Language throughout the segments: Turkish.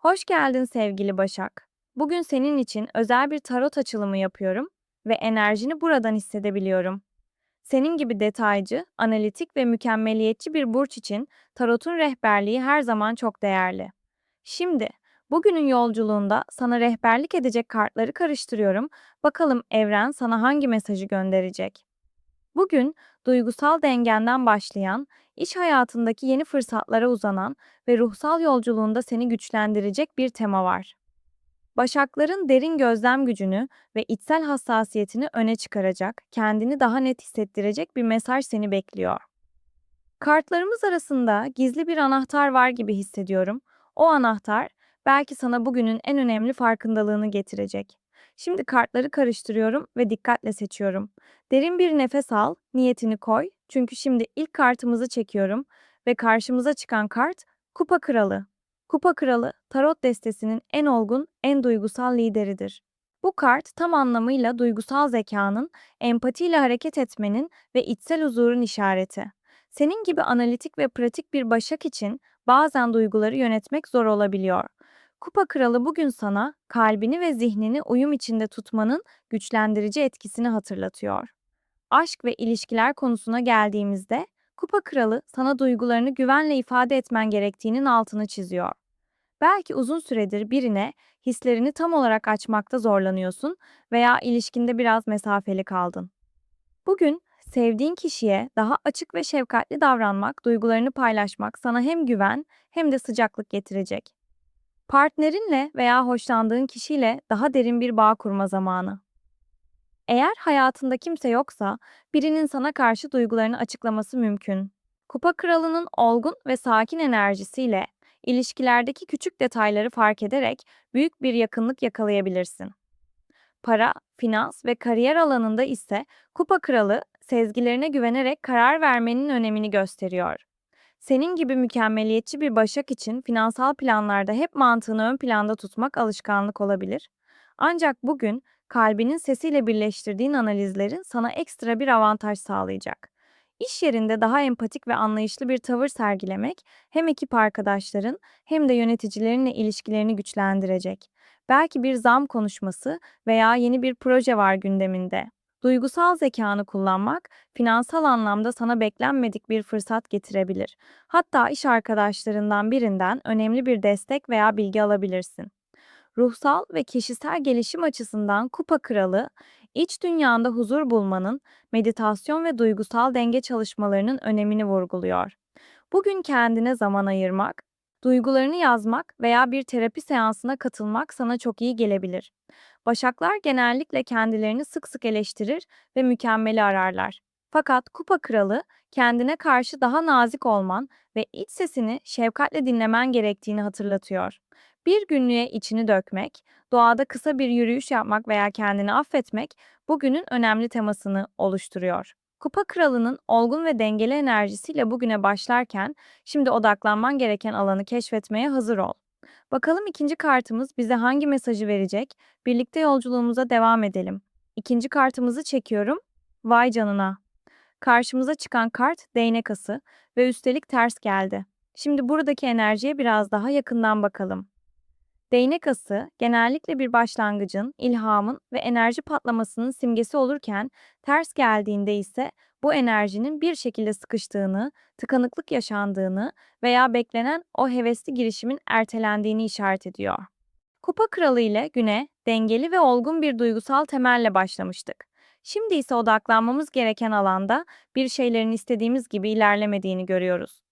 Hoş geldin sevgili Başak. Bugün senin için özel bir tarot açılımı yapıyorum ve enerjini buradan hissedebiliyorum. Senin gibi detaycı, analitik ve mükemmeliyetçi bir burç için tarotun rehberliği her zaman çok değerli. Şimdi, bugünün yolculuğunda sana rehberlik edecek kartları karıştırıyorum. Bakalım evren sana hangi mesajı gönderecek? Bugün duygusal dengenden başlayan, iş hayatındaki yeni fırsatlara uzanan ve ruhsal yolculuğunda seni güçlendirecek bir tema var. Başakların derin gözlem gücünü ve içsel hassasiyetini öne çıkaracak, kendini daha net hissettirecek bir mesaj seni bekliyor. Kartlarımız arasında gizli bir anahtar var gibi hissediyorum. O anahtar belki sana bugünün en önemli farkındalığını getirecek. Şimdi kartları karıştırıyorum ve dikkatle seçiyorum. Derin bir nefes al, niyetini koy. Çünkü şimdi ilk kartımızı çekiyorum ve karşımıza çıkan kart Kupa Kralı. Kupa Kralı, tarot destesinin en olgun, en duygusal lideridir. Bu kart tam anlamıyla duygusal zekanın, empatiyle hareket etmenin ve içsel huzurun işareti. Senin gibi analitik ve pratik bir başak için bazen duyguları yönetmek zor olabiliyor. Kupa Kralı bugün sana kalbini ve zihnini uyum içinde tutmanın güçlendirici etkisini hatırlatıyor. Aşk ve ilişkiler konusuna geldiğimizde Kupa Kralı sana duygularını güvenle ifade etmen gerektiğinin altını çiziyor. Belki uzun süredir birine hislerini tam olarak açmakta zorlanıyorsun veya ilişkinde biraz mesafeli kaldın. Bugün sevdiğin kişiye daha açık ve şefkatli davranmak, duygularını paylaşmak sana hem güven hem de sıcaklık getirecek. Partnerinle veya hoşlandığın kişiyle daha derin bir bağ kurma zamanı. Eğer hayatında kimse yoksa, birinin sana karşı duygularını açıklaması mümkün. Kupa Kralı'nın olgun ve sakin enerjisiyle ilişkilerdeki küçük detayları fark ederek büyük bir yakınlık yakalayabilirsin. Para, finans ve kariyer alanında ise Kupa Kralı sezgilerine güvenerek karar vermenin önemini gösteriyor. Senin gibi mükemmeliyetçi bir başak için finansal planlarda hep mantığını ön planda tutmak alışkanlık olabilir. Ancak bugün kalbinin sesiyle birleştirdiğin analizlerin sana ekstra bir avantaj sağlayacak. İş yerinde daha empatik ve anlayışlı bir tavır sergilemek hem ekip arkadaşların hem de yöneticilerinle ilişkilerini güçlendirecek. Belki bir zam konuşması veya yeni bir proje var gündeminde. Duygusal zekanı kullanmak, finansal anlamda sana beklenmedik bir fırsat getirebilir. Hatta iş arkadaşlarından birinden önemli bir destek veya bilgi alabilirsin. Ruhsal ve kişisel gelişim açısından Kupa Kralı, iç dünyanda huzur bulmanın, meditasyon ve duygusal denge çalışmalarının önemini vurguluyor. Bugün kendine zaman ayırmak, duygularını yazmak veya bir terapi seansına katılmak sana çok iyi gelebilir. Başaklar genellikle kendilerini sık sık eleştirir ve mükemmeli ararlar. Fakat Kupa Kralı kendine karşı daha nazik olman ve iç sesini şefkatle dinlemen gerektiğini hatırlatıyor. Bir günlüğe içini dökmek, doğada kısa bir yürüyüş yapmak veya kendini affetmek bugünün önemli temasını oluşturuyor. Kupa Kralı'nın olgun ve dengeli enerjisiyle bugüne başlarken şimdi odaklanman gereken alanı keşfetmeye hazır ol. Bakalım ikinci kartımız bize hangi mesajı verecek? Birlikte yolculuğumuza devam edelim. İkinci kartımızı çekiyorum. Vay canına. Karşımıza çıkan kart değnek ası ve üstelik ters geldi. Şimdi buradaki enerjiye biraz daha yakından bakalım. Değnek ası genellikle bir başlangıcın, ilhamın ve enerji patlamasının simgesi olurken ters geldiğinde ise bu enerjinin bir şekilde sıkıştığını, tıkanıklık yaşandığını veya beklenen o hevesli girişimin ertelendiğini işaret ediyor. Kupa Kralı ile güne dengeli ve olgun bir duygusal temelle başlamıştık. Şimdi ise odaklanmamız gereken alanda bir şeylerin istediğimiz gibi ilerlemediğini görüyoruz.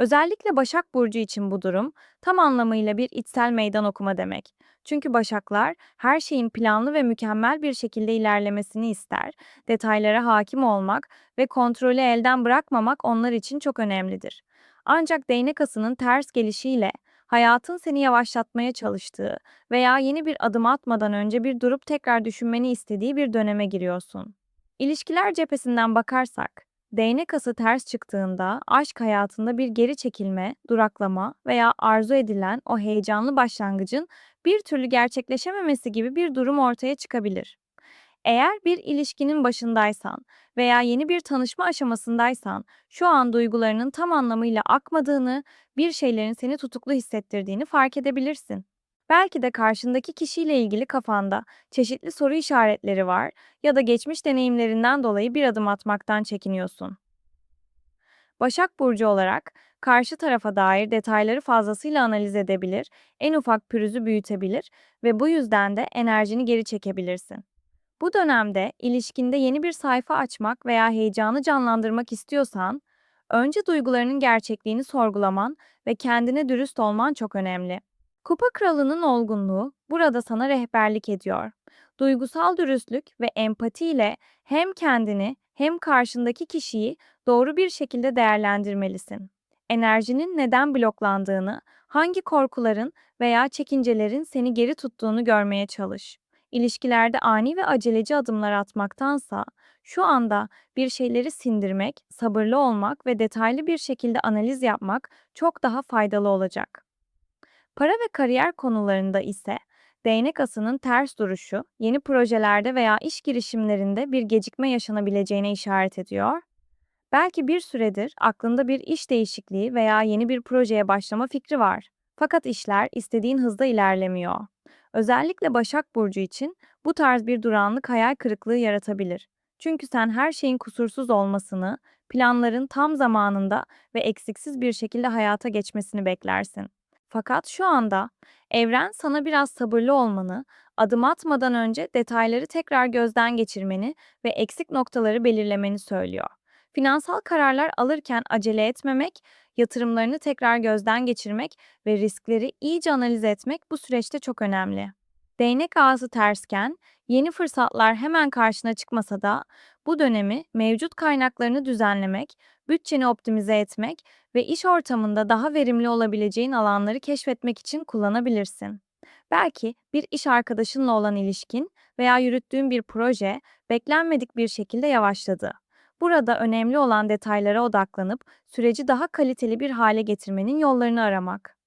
Özellikle Başak Burcu için bu durum tam anlamıyla bir içsel meydan okuma demek. Çünkü Başaklar her şeyin planlı ve mükemmel bir şekilde ilerlemesini ister, detaylara hakim olmak ve kontrolü elden bırakmamak onlar için çok önemlidir. Ancak değnek asının ters gelişiyle hayatın seni yavaşlatmaya çalıştığı veya yeni bir adım atmadan önce bir durup tekrar düşünmeni istediği bir döneme giriyorsun. İlişkiler cephesinden bakarsak, Değnek ası ters çıktığında aşk hayatında bir geri çekilme, duraklama veya arzu edilen o heyecanlı başlangıcın bir türlü gerçekleşememesi gibi bir durum ortaya çıkabilir. Eğer bir ilişkinin başındaysan veya yeni bir tanışma aşamasındaysan, şu an duygularının tam anlamıyla akmadığını, bir şeylerin seni tutuklu hissettirdiğini fark edebilirsin. Belki de karşındaki kişiyle ilgili kafanda çeşitli soru işaretleri var ya da geçmiş deneyimlerinden dolayı bir adım atmaktan çekiniyorsun. Başak Burcu olarak karşı tarafa dair detayları fazlasıyla analiz edebilir, en ufak pürüzü büyütebilir ve bu yüzden de enerjini geri çekebilirsin. Bu dönemde ilişkinde yeni bir sayfa açmak veya heyecanı canlandırmak istiyorsan, önce duygularının gerçekliğini sorgulaman ve kendine dürüst olman çok önemli. Kupa Kralı'nın olgunluğu burada sana rehberlik ediyor. Duygusal dürüstlük ve empati ile hem kendini hem karşındaki kişiyi doğru bir şekilde değerlendirmelisin. Enerjinin neden bloklandığını, hangi korkuların veya çekincelerin seni geri tuttuğunu görmeye çalış. İlişkilerde ani ve aceleci adımlar atmaktansa, şu anda bir şeyleri sindirmek, sabırlı olmak ve detaylı bir şekilde analiz yapmak çok daha faydalı olacak. Para ve kariyer konularında ise değnek asının ters duruşu, yeni projelerde veya iş girişimlerinde bir gecikme yaşanabileceğine işaret ediyor. Belki bir süredir aklında bir iş değişikliği veya yeni bir projeye başlama fikri var. Fakat işler istediğin hızda ilerlemiyor. Özellikle Başak Burcu için bu tarz bir durağanlık hayal kırıklığı yaratabilir. Çünkü sen her şeyin kusursuz olmasını, planların tam zamanında ve eksiksiz bir şekilde hayata geçmesini beklersin. Fakat şu anda evren sana biraz sabırlı olmanı, adım atmadan önce detayları tekrar gözden geçirmeni ve eksik noktaları belirlemeni söylüyor. Finansal kararlar alırken acele etmemek, yatırımlarını tekrar gözden geçirmek ve riskleri iyice analiz etmek bu süreçte çok önemli. Değnek ağzı tersken yeni fırsatlar hemen karşına çıkmasa da bu dönemi mevcut kaynaklarını düzenlemek, bütçeni optimize etmek ve iş ortamında daha verimli olabileceğin alanları keşfetmek için kullanabilirsin. Belki bir iş arkadaşınla olan ilişkin veya yürüttüğün bir proje beklenmedik bir şekilde yavaşladı. Burada önemli olan detaylara odaklanıp süreci daha kaliteli bir hale getirmenin yollarını aramak.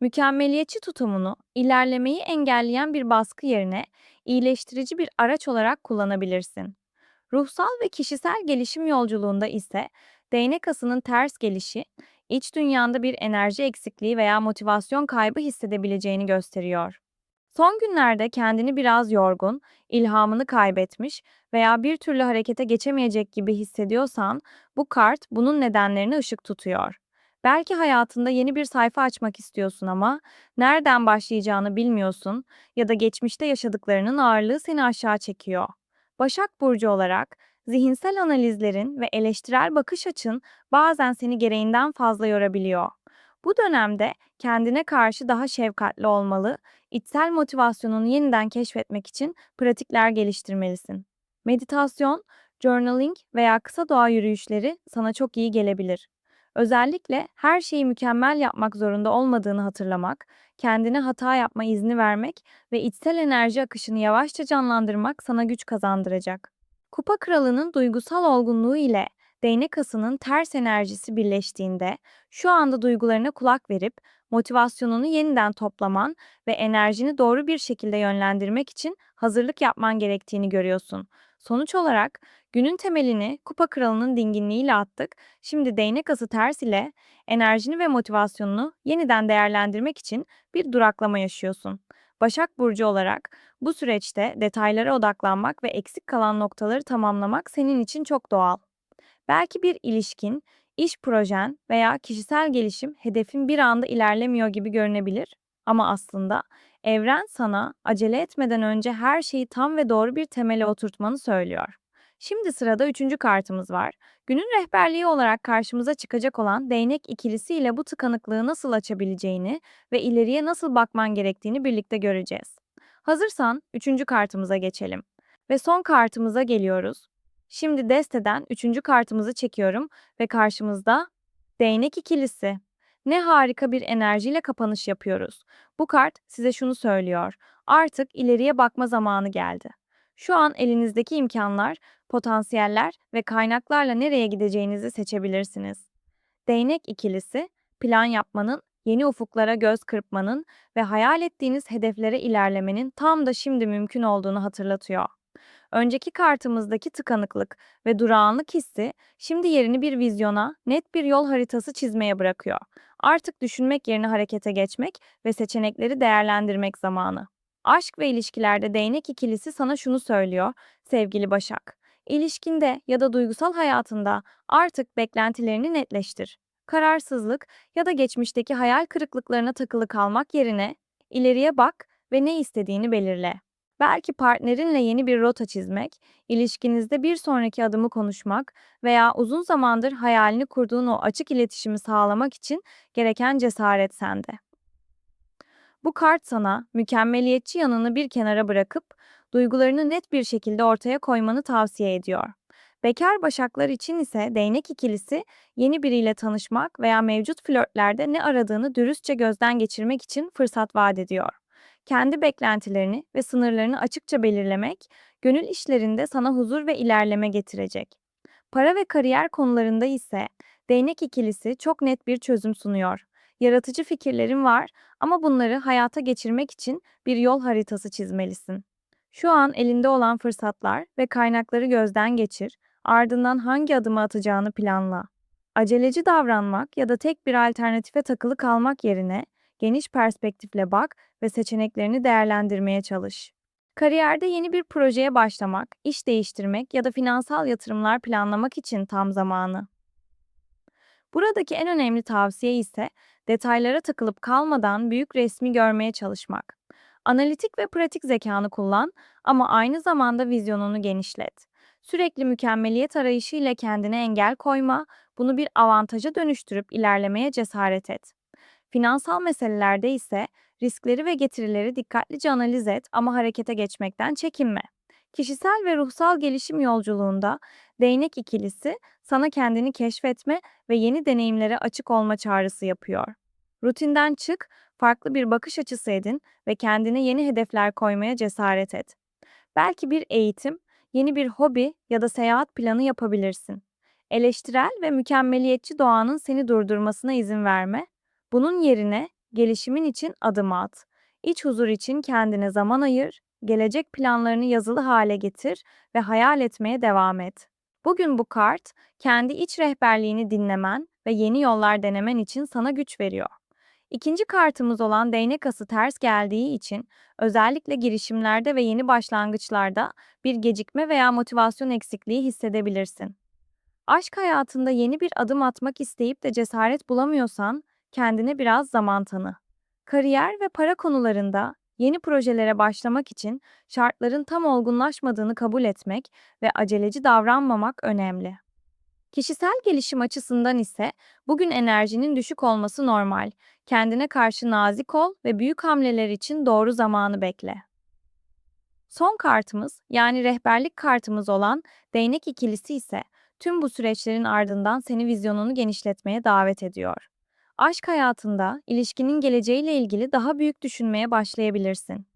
Mükemmeliyetçi tutumunu ilerlemeyi engelleyen bir baskı yerine iyileştirici bir araç olarak kullanabilirsin. Ruhsal ve kişisel gelişim yolculuğunda ise değnek asının ters gelişi, iç dünyanda bir enerji eksikliği veya motivasyon kaybı hissedebileceğini gösteriyor. Son günlerde kendini biraz yorgun, ilhamını kaybetmiş veya bir türlü harekete geçemeyecek gibi hissediyorsan, bu kart bunun nedenlerini ışık tutuyor. Belki hayatında yeni bir sayfa açmak istiyorsun ama nereden başlayacağını bilmiyorsun ya da geçmişte yaşadıklarının ağırlığı seni aşağı çekiyor. Başak Burcu olarak zihinsel analizlerin ve eleştirel bakış açın bazen seni gereğinden fazla yorabiliyor. Bu dönemde kendine karşı daha şefkatli olmalı, içsel motivasyonunu yeniden keşfetmek için pratikler geliştirmelisin. Meditasyon, journaling veya kısa doğa yürüyüşleri sana çok iyi gelebilir. Özellikle her şeyi mükemmel yapmak zorunda olmadığını hatırlamak, kendine hata yapma izni vermek ve içsel enerji akışını yavaşça canlandırmak sana güç kazandıracak. Kupa kralının duygusal olgunluğu ile değnek asının ters enerjisi birleştiğinde şu anda duygularına kulak verip motivasyonunu yeniden toplaman ve enerjini doğru bir şekilde yönlendirmek için hazırlık yapman gerektiğini görüyorsun. Sonuç olarak günün temelini kupa kralının dinginliğiyle attık. Şimdi değnek ası ters ile enerjini ve motivasyonunu yeniden değerlendirmek için bir duraklama yaşıyorsun. Başak Burcu olarak bu süreçte detaylara odaklanmak ve eksik kalan noktaları tamamlamak senin için çok doğal. Belki bir ilişkin, iş projen veya kişisel gelişim hedefin bir anda ilerlemiyor gibi görünebilir. Ama aslında evren sana acele etmeden önce her şeyi tam ve doğru bir temele oturtmanı söylüyor. Şimdi sırada üçüncü kartımız var. Günün rehberliği olarak karşımıza çıkacak olan değnek ikilisi ile bu tıkanıklığı nasıl açabileceğini ve ileriye nasıl bakman gerektiğini birlikte göreceğiz. Hazırsan üçüncü kartımıza geçelim. Ve son kartımıza geliyoruz. Şimdi desteden üçüncü kartımızı çekiyorum ve karşımızda değnek ikilisi. Ne harika bir enerjiyle kapanış yapıyoruz. Bu kart size şunu söylüyor. Artık ileriye bakma zamanı geldi. Şu an elinizdeki imkanlar, potansiyeller ve kaynaklarla nereye gideceğinizi seçebilirsiniz. Değnek ikilisi, plan yapmanın, yeni ufuklara göz kırpmanın ve hayal ettiğiniz hedeflere ilerlemenin tam da şimdi mümkün olduğunu hatırlatıyor. Önceki kartımızdaki tıkanıklık ve durağanlık hissi şimdi yerini bir vizyona, net bir yol haritası çizmeye bırakıyor. Artık düşünmek yerine harekete geçmek ve seçenekleri değerlendirmek zamanı. Aşk ve ilişkilerde değnek ikilisi sana şunu söylüyor sevgili Başak. İlişkinde ya da duygusal hayatında artık beklentilerini netleştir. Kararsızlık ya da geçmişteki hayal kırıklıklarına takılı kalmak yerine ileriye bak ve ne istediğini belirle. Belki partnerinle yeni bir rota çizmek, ilişkinizde bir sonraki adımı konuşmak veya uzun zamandır hayalini kurduğun o açık iletişimi sağlamak için gereken cesaret sende. Bu kart sana mükemmeliyetçi yanını bir kenara bırakıp duygularını net bir şekilde ortaya koymanı tavsiye ediyor. Bekar başaklar için ise değnek ikilisi yeni biriyle tanışmak veya mevcut flörtlerde ne aradığını dürüstçe gözden geçirmek için fırsat vaat ediyor. Kendi beklentilerini ve sınırlarını açıkça belirlemek, gönül işlerinde sana huzur ve ilerleme getirecek. Para ve kariyer konularında ise değnek ikilisi çok net bir çözüm sunuyor. Yaratıcı fikirlerin var ama bunları hayata geçirmek için bir yol haritası çizmelisin. Şu an elinde olan fırsatlar ve kaynakları gözden geçir, ardından hangi adımı atacağını planla. Aceleci davranmak ya da tek bir alternatife takılı kalmak yerine geniş perspektifle bak ve seçeneklerini değerlendirmeye çalış. Kariyerde yeni bir projeye başlamak, iş değiştirmek ya da finansal yatırımlar planlamak için tam zamanı. Buradaki en önemli tavsiye ise detaylara takılıp kalmadan büyük resmi görmeye çalışmak. Analitik ve pratik zekanı kullan ama aynı zamanda vizyonunu genişlet. Sürekli mükemmeliyet arayışı ile kendine engel koyma, bunu bir avantaja dönüştürüp ilerlemeye cesaret et. Finansal meselelerde ise riskleri ve getirileri dikkatlice analiz et ama harekete geçmekten çekinme. Kişisel ve ruhsal gelişim yolculuğunda değnek ikilisi sana kendini keşfetme ve yeni deneyimlere açık olma çağrısı yapıyor. Rutinden çık, farklı bir bakış açısı edin ve kendine yeni hedefler koymaya cesaret et. Belki bir eğitim, yeni bir hobi ya da seyahat planı yapabilirsin. Eleştirel ve mükemmeliyetçi doğanın seni durdurmasına izin verme. Bunun yerine gelişimin için adım at. İç huzur için kendine zaman ayır, gelecek planlarını yazılı hale getir ve hayal etmeye devam et. Bugün bu kart, kendi iç rehberliğini dinlemen ve yeni yollar denemen için sana güç veriyor. İkinci kartımız olan değnek ası ters geldiği için özellikle girişimlerde ve yeni başlangıçlarda bir gecikme veya motivasyon eksikliği hissedebilirsin. Aşk hayatında yeni bir adım atmak isteyip de cesaret bulamıyorsan kendine biraz zaman tanı. Kariyer ve para konularında yeni projelere başlamak için şartların tam olgunlaşmadığını kabul etmek ve aceleci davranmamak önemli. Kişisel gelişim açısından ise bugün enerjinin düşük olması normal. Kendine karşı nazik ol ve büyük hamleler için doğru zamanı bekle. Son kartımız yani rehberlik kartımız olan değnek ikilisi ise tüm bu süreçlerin ardından seni vizyonunu genişletmeye davet ediyor. Aşk hayatında ilişkinin geleceğiyle ilgili daha büyük düşünmeye başlayabilirsin.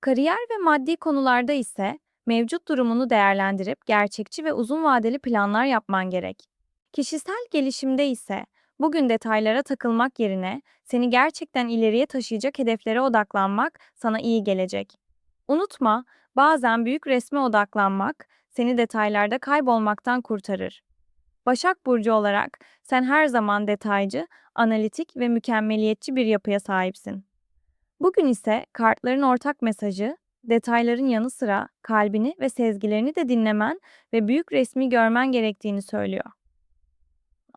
Kariyer ve maddi konularda ise mevcut durumunu değerlendirip gerçekçi ve uzun vadeli planlar yapman gerek. Kişisel gelişimde ise bugün detaylara takılmak yerine seni gerçekten ileriye taşıyacak hedeflere odaklanmak sana iyi gelecek. Unutma, bazen büyük resme odaklanmak seni detaylarda kaybolmaktan kurtarır. Başak Burcu olarak sen her zaman detaycı, analitik ve mükemmeliyetçi bir yapıya sahipsin. Bugün ise kartların ortak mesajı, detayların yanı sıra kalbini ve sezgilerini de dinlemen ve büyük resmi görmen gerektiğini söylüyor.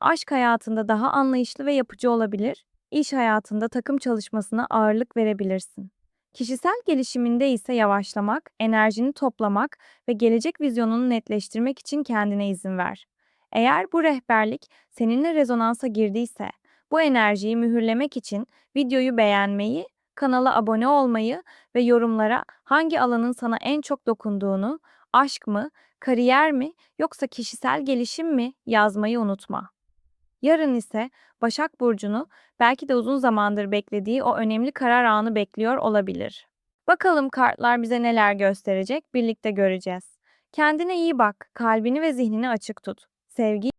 Aşk hayatında daha anlayışlı ve yapıcı olabilir, iş hayatında takım çalışmasına ağırlık verebilirsin. Kişisel gelişiminde ise yavaşlamak, enerjini toplamak ve gelecek vizyonunu netleştirmek için kendine izin ver. Eğer bu rehberlik seninle rezonansa girdiyse, bu enerjiyi mühürlemek için videoyu beğenmeyi, kanala abone olmayı ve yorumlara hangi alanın sana en çok dokunduğunu, aşk mı, kariyer mi yoksa kişisel gelişim mi yazmayı unutma. Yarın ise Başak Burcu'nu belki de uzun zamandır beklediği o önemli karar anı bekliyor olabilir. Bakalım kartlar bize neler gösterecek birlikte göreceğiz. Kendine iyi bak, kalbini ve zihnini açık tut. Sevgi